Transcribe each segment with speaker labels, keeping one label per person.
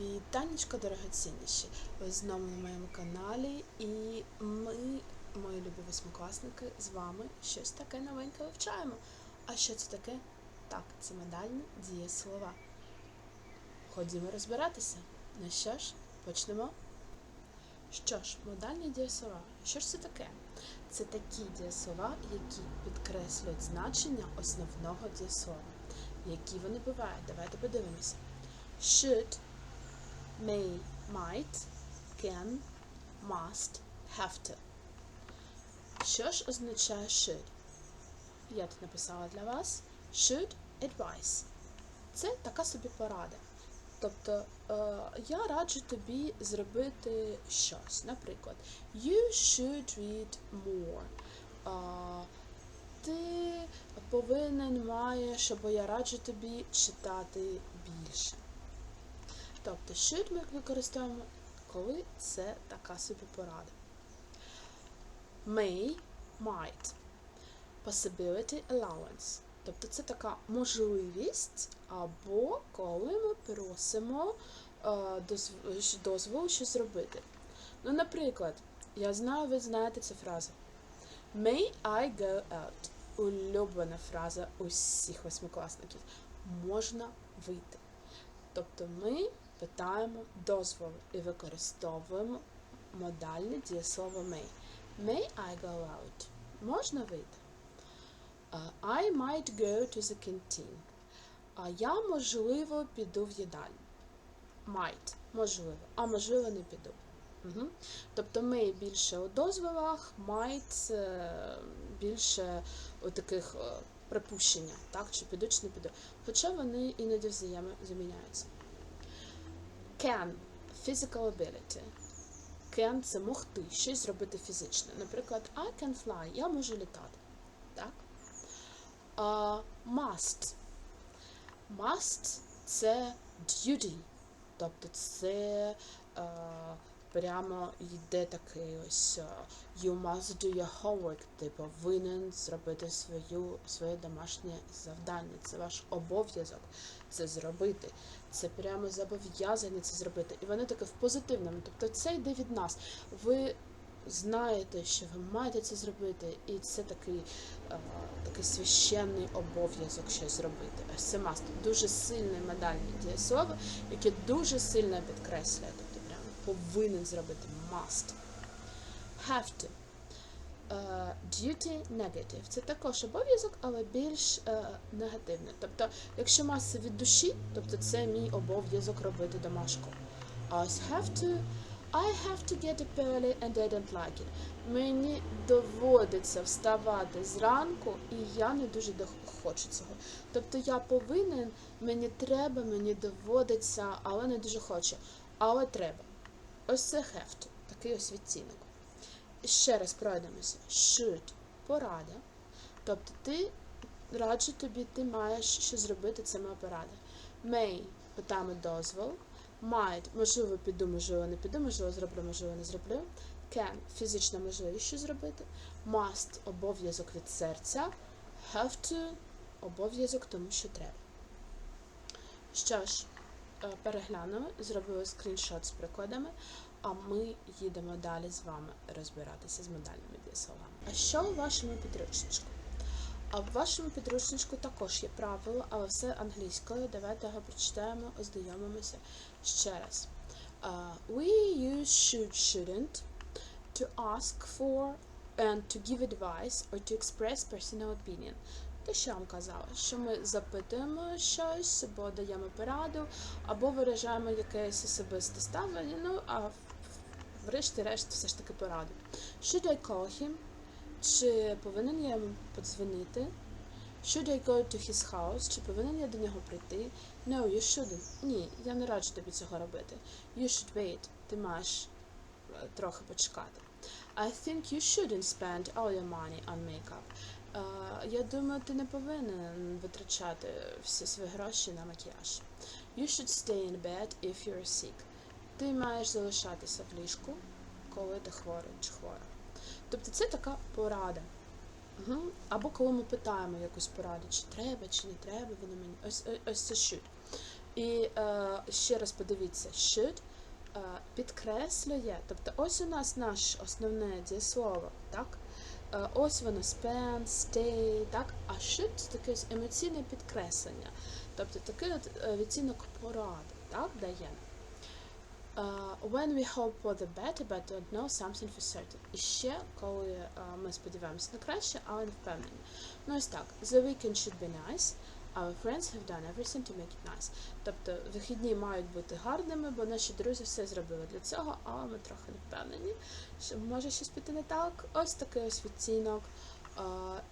Speaker 1: Вітанечко, дорогоцінніші! Ви знову на моєму каналі, і ми, мої любі восьмикласники, з вами щось таке новеньке вивчаємо. А що це таке? Так, це модальні дієслова. Ходімо розбиратися. Ну що ж, почнемо. Що ж, модальні дієслова. Що ж це таке? Це такі дієслова, які підкреслюють значення основного дієслова. Які вони бувають? Давайте подивимося. Should may, might, can, must, have to. Що ж означає should? Я тут написала для вас should advise. Це така собі порада. Тобто е, я раджу тобі зробити щось. Наприклад, you should read more. Е, ти повинен маєш, або я раджу тобі читати більше. Тобто, should ми використовуємо, коли це така собі порада. May, might. Possibility allowance. Тобто це така можливість, або коли ми просимо е, дозв- дозволу щось зробити. Ну, наприклад, я знаю, ви знаєте цю фразу. May I go out? Улюблена фраза усіх восьмикласників. Можна вийти. Тобто ми питаємо дозволу і використовуємо модальне дієслово may. May I go out? Можна вийти? Uh, I might go to the canteen. А я, можливо, піду в їдальню. Might, можливо, а можливо, не піду. Угу. Тобто may більше у дозволах, might е, більше у таких е, припущення, так, чи піду, чи не піду. Хоча вони іноді взаємо заміняються. Can physical ability. Can це могти щось зробити фізично. Наприклад, I can fly, я можу літати. Так? Uh, must. Must це duty. Тобто це е, прямо йде такий ось е, you must do your homework. Ти повинен зробити свою, своє домашнє завдання. Це ваш обов'язок це зробити. Це прямо зобов'язані це зробити. І вони таке в позитивному. Тобто це йде від нас. Ви знаєте, що ви маєте це зробити, і це такий, е, такий священний обов'язок щось зробити. Ось це must. Дуже сильне медальне дієслово, яке дуже сильно підкреслює. Повинен зробити must. Have to. Е, Duty negative. Це також обов'язок, але більш е, негативний. Тобто, якщо маса від душі, тобто це мій обов'язок робити домашку. Ось have to. I have to get up early and I don't like it. Мені доводиться вставати зранку, і я не дуже хочу цього. Тобто я повинен, мені треба, мені доводиться, але не дуже хочу. Але треба. Ось це have to. Такий ось відцінок. Ще раз пройдемося. Should порада. Тобто ти раджу тобі, ти маєш що зробити, це моя порада. May питаємо дозвол. Might, можливо, піду, можливо, не піду, можливо, зроблю, можливо, не зроблю. Can фізична можливість що зробити. Must обов'язок від серця. Have to обов'язок, тому що треба. Що ж, переглянули, зробили скріншот з прикладами, а ми їдемо далі з вами розбиратися з модальними дієсловами. А що у вашому підручничку? А в вашому підручничку також є правило, але все англійською. Давайте його прочитаємо, ознайомимося ще раз. Uh, we use should, shouldn't to ask for and to give advice or to express personal opinion. Те, що я вам казала, що ми запитуємо щось, або даємо пораду, або виражаємо якесь особисте ставлення, ну а врешті-решт все ж таки пораду. Should I call him? Чи повинен я йому подзвонити? Should I go to his house? Чи повинен я до нього прийти? No, you shouldn't. Ні, я не раджу тобі цього робити. You should wait. Ти маєш е, трохи почекати. I think you shouldn't spend all your money on makeup. Я думаю, ти не повинен витрачати всі свої гроші на макіяж. You should stay in bed if you're sick. Ти маєш залишатися в ліжку, коли ти хворий чи хвора. Тобто це така порада. Угу. Або коли ми питаємо якусь пораду, чи треба, чи не треба, воно мені. Ось, ось, це should. І е, ще раз подивіться, should е, підкреслює, тобто ось у нас наше основне дієслово, так? Е, ось воно spend, stay, так? А should це таке емоційне підкреслення. Тобто такий от е, відцінок поради, так, дає. Uh, when we hope for the better, but don't know something for certain. І ще, коли е, ми сподіваємося на краще, але не впевнені. Ну ось так. The weekend should be nice. Our friends have done everything to make it nice. Тобто вихідні мають бути гарними, бо наші друзі все зробили для цього, але ми трохи не впевнені, що може щось піти не так. Ось такий ось відцінок.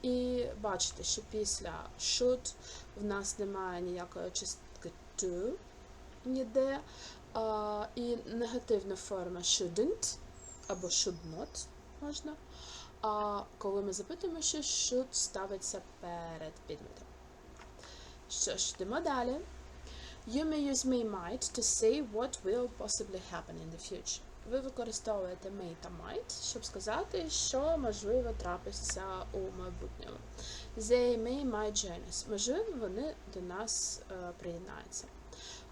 Speaker 1: І бачите, що після should в нас немає ніякої частки to ніде. І негативна форма shouldn't або should not можна. А коли ми запитуємо, що should ставиться перед підметом. Що ж, йдемо далі. You may use may might to say what will possibly happen in the future. Ви використовуєте may та might, щоб сказати, що можливо трапиться у майбутньому. They may might join us. Можливо, вони до нас е, приєднаються.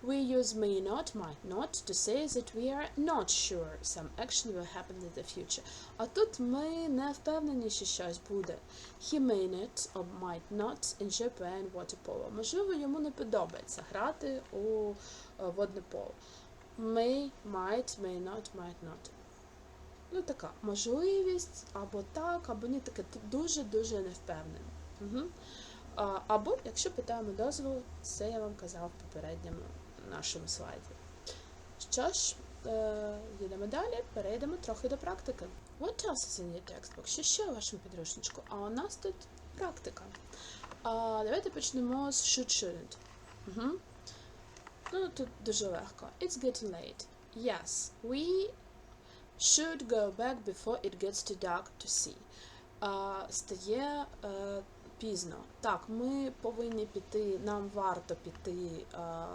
Speaker 1: We use may not, might not to say that we are not sure some action will happen in the future. А тут ми не впевнені, що щось буде. He may not or might not enjoy playing water polo. Можливо, йому не подобається грати у е, водне поло. May, might, may not, might not. Ну, така можливість, або так, або ні, таке дуже-дуже невпевнене. Угу. Або, якщо питаємо дозволу, це я вам казав в попередньому нашому слайді. Що ж, е, їдемо далі, перейдемо трохи до практики. What else is in your textbook? Що ще у вашому підручничку? А у нас тут практика. А, Давайте почнемо з should shouldn't. Угу. Ну, тут дуже легко. It's getting late. Yes, we should go back before it gets too dark to see. А, стає е, пізно. Так, ми повинні піти, нам варто піти а,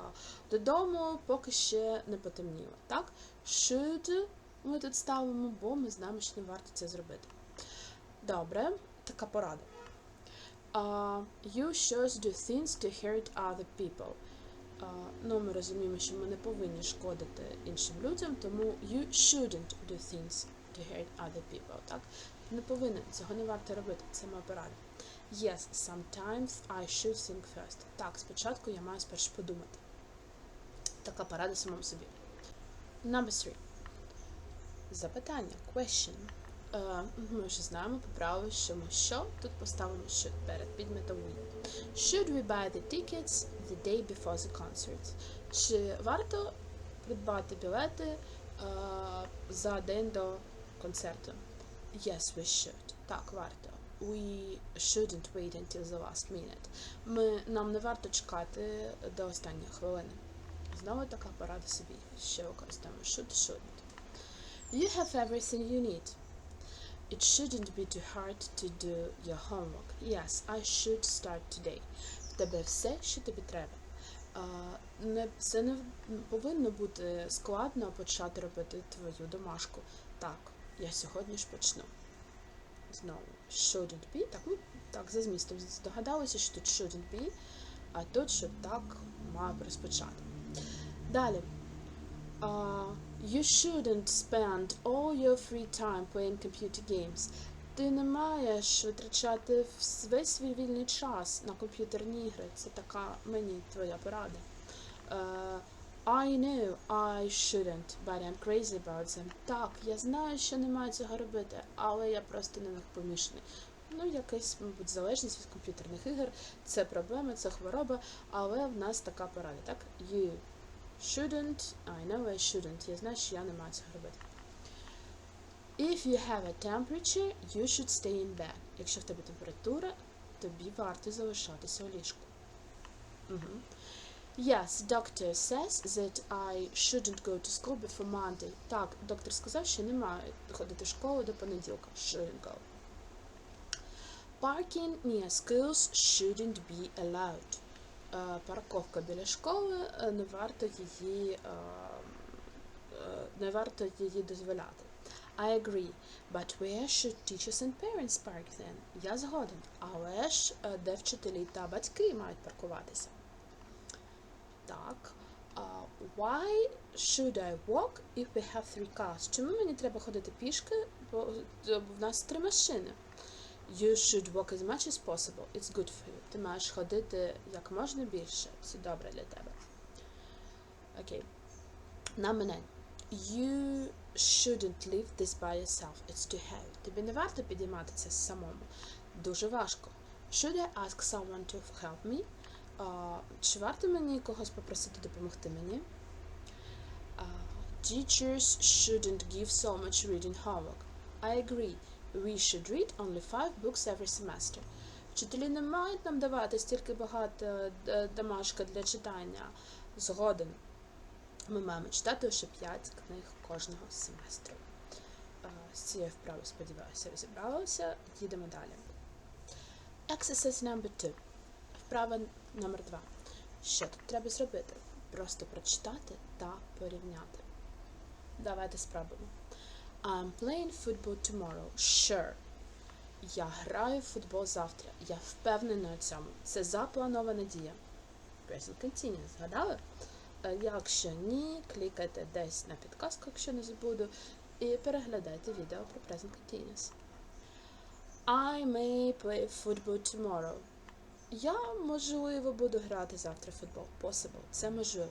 Speaker 1: додому, поки ще не потемніло. Так? Should ми тут ставимо, бо ми знаємо, що не варто це зробити. Добре, така порада. Uh, you should do things to hurt other people. Uh, ну, ми розуміємо, що ми не повинні шкодити іншим людям, тому you shouldn't do things to hurt other people. Так? Не повинен, цього не варто робити, це моя порада. Yes, sometimes I should think first. Так, спочатку я маю спершу подумати. Така порада самому собі. Number three. Запитання. Question. Uh, ми вже знаємо по правилу, що ми що тут поставимо should перед підметом. Should we buy the tickets the day before the concert? Чи варто придбати білети uh, за день до концерту? Yes, we should. Так, варто. We shouldn't wait until the last minute. Ми, Нам не варто чекати до останньої хвилини. Знову така порада собі. Ще використаємо should, shouldn't. You have everything you need. It shouldn't be too hard to do your homework. Yes, I should start today. В тебе все, що тобі треба. Не, Це не повинно бути складно почати робити твою домашку. Так, я сьогодні ж почну. Знову shouldn't be. Так, ну, так, за змістом здогадалися, що тут shouldn't be, а тут що так маю розпочати. Далі. Uh, you shouldn't spend all your free time playing computer games. Ти не маєш витрачати весь свій вільний час на комп'ютерні ігри. Це така мені твоя порада. Uh, I know I shouldn't, but I'm crazy about them. Так, я знаю, що не маю цього робити, але я просто них помішаний. Ну, якась, мабуть, залежність від комп'ютерних ігор. Це проблема, це хвороба, але в нас така порада, так? You shouldn't, I know I shouldn't. Я знаю, що я не маю цього робити. If you have a temperature, you should stay in bed. Якщо в тебе температура, тобі варто залишатися у ліжку. Угу. Yes, doctor says that I shouldn't go to school before Monday. Так, доктор сказав, що не маю ходити в школу до понеділка. Shouldn't go. Parking near schools shouldn't be allowed. Uh, парковка біля школи не варто її uh, не варто її дозволяти. I agree, but where should teachers and parents park then? Я згоден, але ж де вчителі та батьки мають паркуватися? Так. Why should I walk if we have three cars? Чому мені треба ходити пішки, бо е, в нас три машини? You should walk as much as possible. It's good for you. Ти маєш ходити як можна більше. Це добре для тебе. Окей. Number nine. You shouldn't leave this by yourself. It's too heavy. Тобі не варто підіймати це самому. Дуже важко. Should I ask someone to help me? А, чи варто мені когось попросити допомогти мені? А, teachers shouldn't give so much reading homework. I agree. We should read only five books every semester. Вчителі не мають нам давати стільки багато е, домашка для читання. Згоден. Ми маємо читати лише 5 книг кожного семестру. З цією вправою, сподіваюся, розібралися. Їдемо далі. Exercise number two. Вправа номер 2. Що тут треба зробити? Просто прочитати та порівняти. Давайте спробуємо. I'm playing football tomorrow. Sure. Я граю в футбол завтра. Я впевнена у цьому. Це запланована дія. Present continuous. Згадали? Е, Якщо ні, клікайте десь на підказку, якщо не забуду, і переглядайте відео про Present Continuous. I may play football tomorrow. Я, можливо, буду грати завтра в футбол. Possible. Це можливо.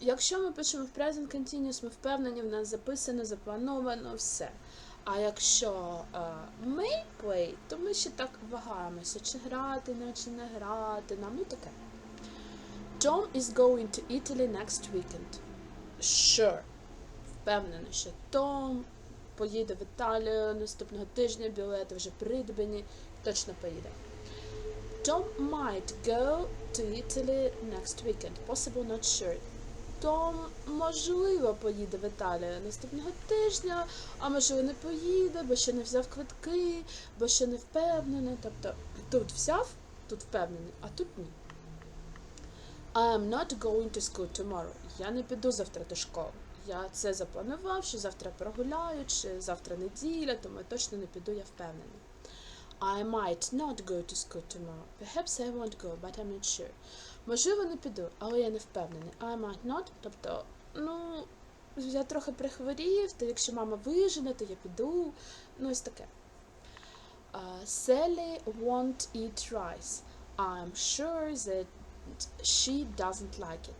Speaker 1: Якщо ми пишемо в Present Continuous, ми впевнені, в нас записано, заплановано, все. А якщо е, may play, то ми ще так вагаємося, чи грати, чи не грати, нам, ну таке. Tom is going to Italy next weekend. Sure. Впевнена, що Том поїде в Італію наступного тижня, білети вже придбані, точно поїде. Tom might go to Italy next weekend. Possible not sure. Том, можливо, поїде в Італію наступного тижня, а можливо не поїде, бо ще не взяв квитки, бо ще не впевнений. Тобто тут взяв, тут впевнений, а тут ні. I am not going to school tomorrow. Я не піду завтра до школи. Я це запланував, що завтра прогуляю, чи завтра неділя, тому я точно не піду, я впевнений. I might not go to school tomorrow. Perhaps I won't go, but I'm not sure. Можливо, не піду, але я не впевнений. I might not, тобто, ну, я трохи прихворів, то якщо мама вижене, то я піду. Ну, ось таке. Uh, won't eat rice. I'm sure that she doesn't like it.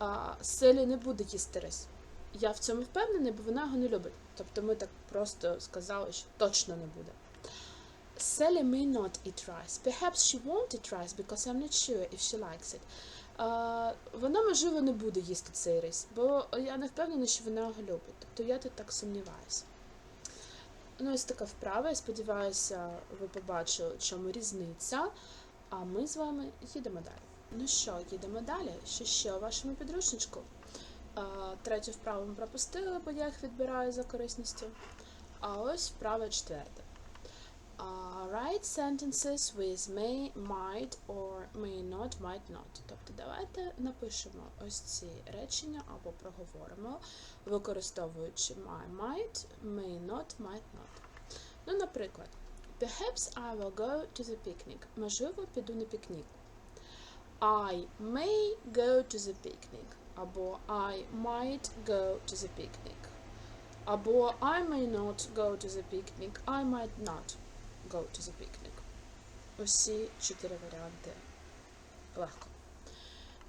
Speaker 1: Uh, не буде їсти рис. Я в цьому впевнений, бо вона його не любить. Тобто ми так просто сказали, що точно не буде. Sally may not eat rice. Perhaps she won't eat rice because I'm not sure if she likes it. Uh, вона, можливо, не буде їсти цей рис, бо я не впевнена, що вона його любить. Тобто я тут так сумніваюся. Ну, ось така вправа. Я сподіваюся, ви побачили, в чому різниця. А ми з вами їдемо далі. Ну що, їдемо далі. Що ще у вашому підручничку? А, Третю вправу ми пропустили, бо я їх відбираю за корисністю. А ось вправа четверта. Uh, write sentences with may, might or may not, might not. Тобто давайте напишемо ось ці речення або проговоримо, використовуючи my, might, may not, might not. Ну, наприклад, Perhaps I will go to the picnic. Можливо, піду на пікнік. I may go to the picnic. Або I might go to the picnic. Або I may not go to the picnic. I might not go to the picnic. Усі чотири варіанти легко.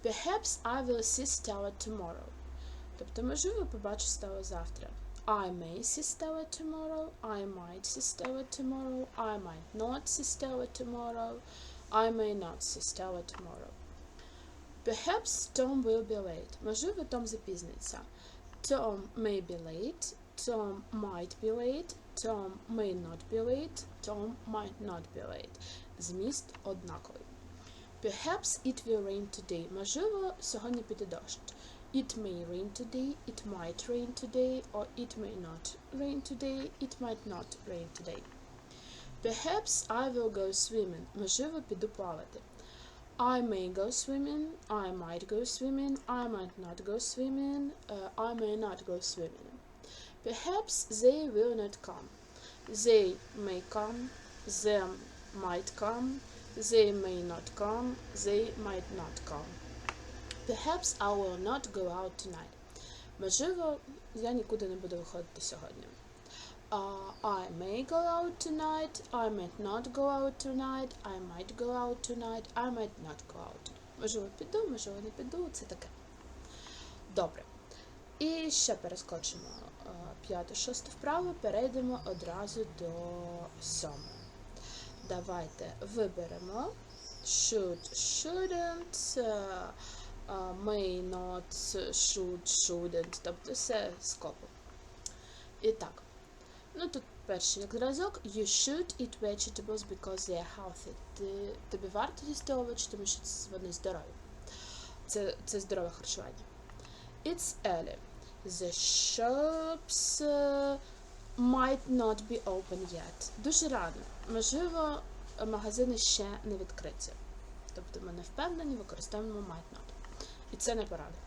Speaker 1: Perhaps I will see Stella tomorrow. Тобто, можливо, побачу Стелла завтра. I may see Stella tomorrow. I might see Stella tomorrow. I might not see Stella tomorrow. I may not see Stella tomorrow. Perhaps Tom will be late. Можливо, Том запізниться. Tom may be late. Tom might be late. Tom may not be late. Tom might not be late. Зміст однаковий. Perhaps it will rain today. Можливо, сьогодні піде дощ. It may rain today, it might rain today, or it may not rain today, it might not rain today. Perhaps I will go swimming. Можливо, піду плавати. I may go swimming, I might go swimming, I might not go swimming, uh, I may not go swimming. Perhaps they will not come. They may come, them might come, they may not come, they might not come. Perhaps I will not go out tonight. Можливо, я нікуди не буду виходити сьогодні. Uh, I may go out tonight, I might not go out tonight, I might go out tonight, I might not go out. Можливо, піду, можливо, не піду, це таке. Добре. І ще перескочимо е, п'яту, шосту вправу, перейдемо одразу до сьомої. Давайте виберемо should, shouldn't, е, may not, should, shouldn't, тобто все з копу. І так. Ну тут перший зразок. You should eat vegetables because they are healthy. Ти, тобі варто їсти овочі, тому що вони здорові. Це, це здорове харчування. It's early. The shops uh, might not be open yet. Дуже рано. Можливо, магазини ще не відкриті. Тобто ми не впевнені, використовуємо might not. І це не порада.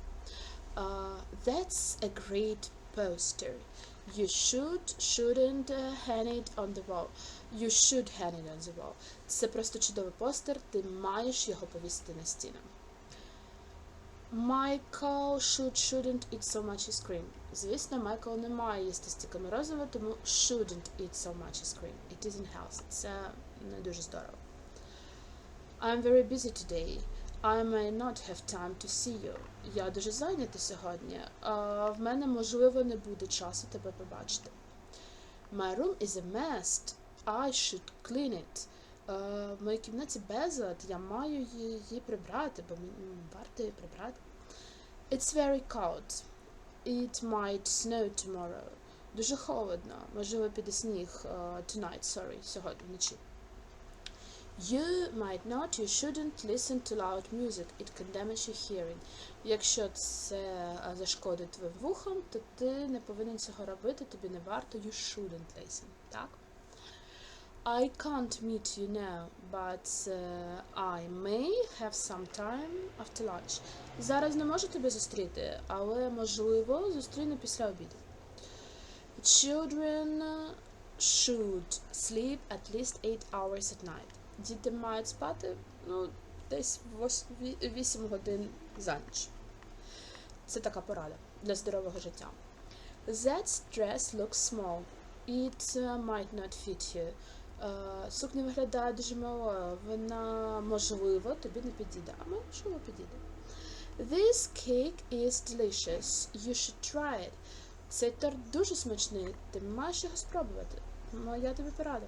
Speaker 1: Uh, that's a great poster. You should, shouldn't hang it on the wall. You should hang it on the wall. Це просто чудовий постер, ти маєш його повісити на стіну. Michael should, shouldn't eat so much ice cream. Звісно, Майкл не має їсти стільки морозива, тому shouldn't eat so much ice cream. It isn't healthy. Це не дуже здорово. I'm very busy today. I may not have time to see you. Я дуже зайнята сьогодні. А в мене, можливо, не буде часу тебе побачити. My room is a mess. I should clean it. Е, в моїй кімнаті безлад, я маю її прибрати, бо мені варто її прибрати. It's very cold. It might snow tomorrow. Дуже холодно. Можливо, піде сніг. е, tonight, sorry, сьогодні вночі. You might not, you shouldn't listen to loud music. It can damage your hearing. Якщо це е, зашкодить твоїм вухам, то ти не повинен цього робити, тобі не варто, you shouldn't listen. Так? I can't meet you now, but uh, I may have some time after lunch. Зараз не можу тебе зустріти, але можливо зустріну після обіду. Children should sleep at least 8 hours at night. Діти мають спати ну, десь 8 годин за ніч. Це така порада для здорового життя. That dress looks small. It uh, might not fit you. Е, Сукня виглядає дуже малою. Вона, можливо, тобі не підійде, а можливо підійде. This cake is delicious. You should try it. Цей торт дуже смачний. Ти маєш його спробувати. Моя тобі порада.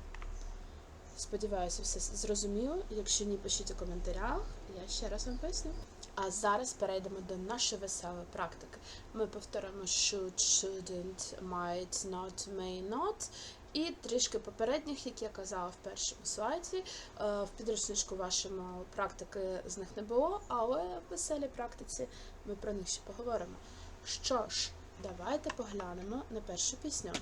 Speaker 1: Сподіваюся, все зрозуміло. Якщо ні, пишіть у коментарях. Я ще раз вам поясню. А зараз перейдемо до нашої веселої практики. Ми повторимо should, shouldn't, might, not, may not. І трішки попередніх, які я казала в першому слайді. Е, В підручничку вашому практики з них не було, але в веселій практиці ми про них ще поговоримо. Що ж, давайте поглянемо на першу пісню.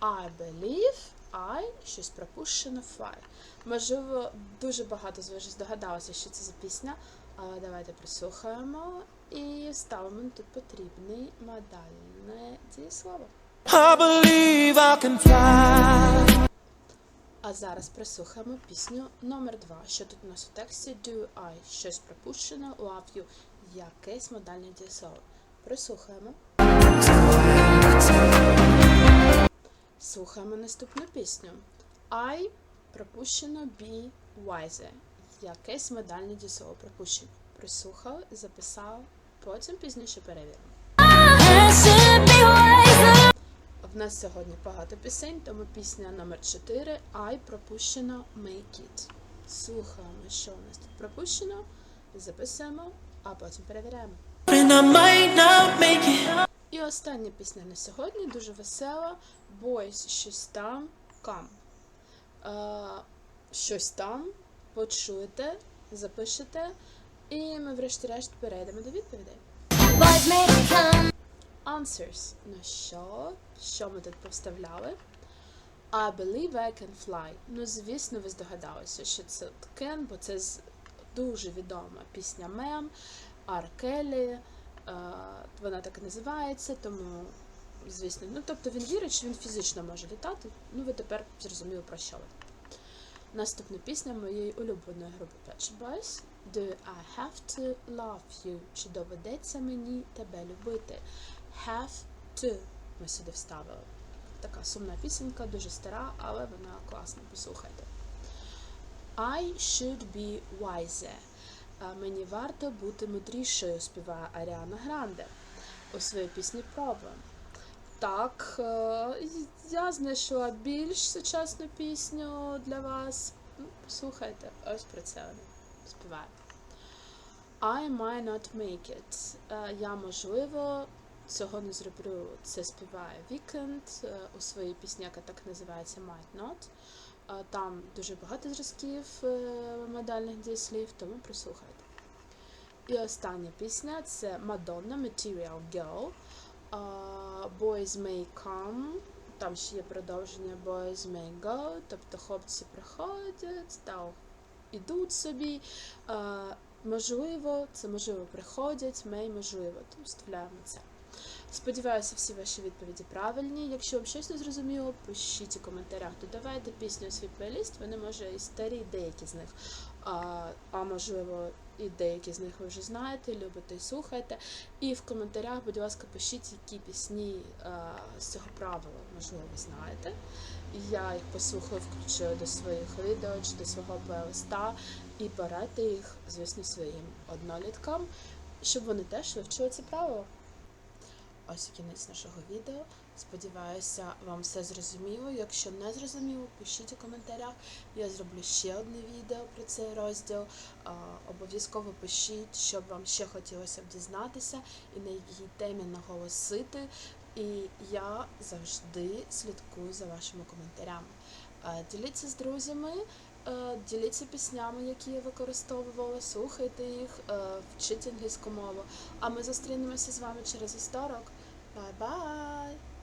Speaker 1: I believe I щось пропущено fly. Можливо, дуже багато з вас здогадалося, що це за пісня, але давайте прислухаємо і ставимо тут потрібний модальне дієслово.
Speaker 2: I believe I can fly.
Speaker 1: А зараз прислухаємо пісню номер 2 Що тут у нас у тексті? Do I щось пропущено, love you якесь модальне дієслово. Прислухаємо. Слухаємо наступну пісню. I пропущено be wiser. Якесь модальне дієслово пропущено. Прислухали, записали, потім пізніше перевіримо. Нас сьогодні багато пісень, тому пісня номер 4 I пропущено Make It. Слухаємо, що у нас тут пропущено, записуємо, а потім перевіряємо. І остання пісня на сьогодні дуже весела. Boys, щось там, come. Е, щось там, почуєте, запишете, і ми врешті-решт перейдемо до відповідей. Answers. Ну що? Що ми тут повставляли? I believe I can fly. Ну, звісно, ви здогадалися, що це can, бо це дуже відома пісня Мем, Ар Келлі. Е, вона так і називається, тому, звісно, ну тобто він вірить, що він фізично може літати. Ну, ви тепер зрозуміли про що. Наступна пісня моєї улюбленої групи Shop Boys. Do I have to love you? Чи доведеться мені тебе любити? Have to ми сюди вставили. Така сумна пісенька, дуже стара, але вона класна, послухайте. I should be wiser. Мені варто бути мудрішою, співає Аріана Гранде у своїй пісні Problem. Так, е, я знайшла більш сучасну пісню для вас. Ну, Послухайте, ось про це вона співає. I might not make it. Е, Я, можливо, цього не зроблю. Це співає е, у своїй пісні, яка так називається Might Not. Е, Там дуже багато зразків е, модальних дієслів, тому прислухайте. І остання пісня це Madonna Material Girl. Boys May Come. Там ще є продовження Boys May Go, тобто хлопці приходять та ідуть собі. Можливо, це можливо приходять, may можливо, тому вставляємо це. Сподіваюся, всі ваші відповіді правильні. Якщо вам щось не зрозуміло, пишіть у коментарях, додавайте пісню у свій плейліст, вони може і старі, деякі з них. А, а можливо, і деякі з них ви вже знаєте, любите і слухаєте. І в коментарях, будь ласка, пишіть, які пісні а, з цього правила, можливо, ви знаєте. Я їх послухаю, включу до своїх відео чи до свого плейлиста і порадьте їх, звісно, своїм одноліткам, щоб вони теж вивчили ці правила. Ось і кінець нашого відео. Сподіваюся, вам все зрозуміло. Якщо не зрозуміло, пишіть у коментарях. Я зроблю ще одне відео про цей розділ. Обов'язково пишіть, що б вам ще хотілося б дізнатися і на якій темі наголосити. І я завжди слідкую за вашими коментарями. Діліться з друзями, е, діліться піснями, які я використовувала, слухайте їх, е, вчіть англійську мову. А ми зустрінемося з вами через історик. Bye bye!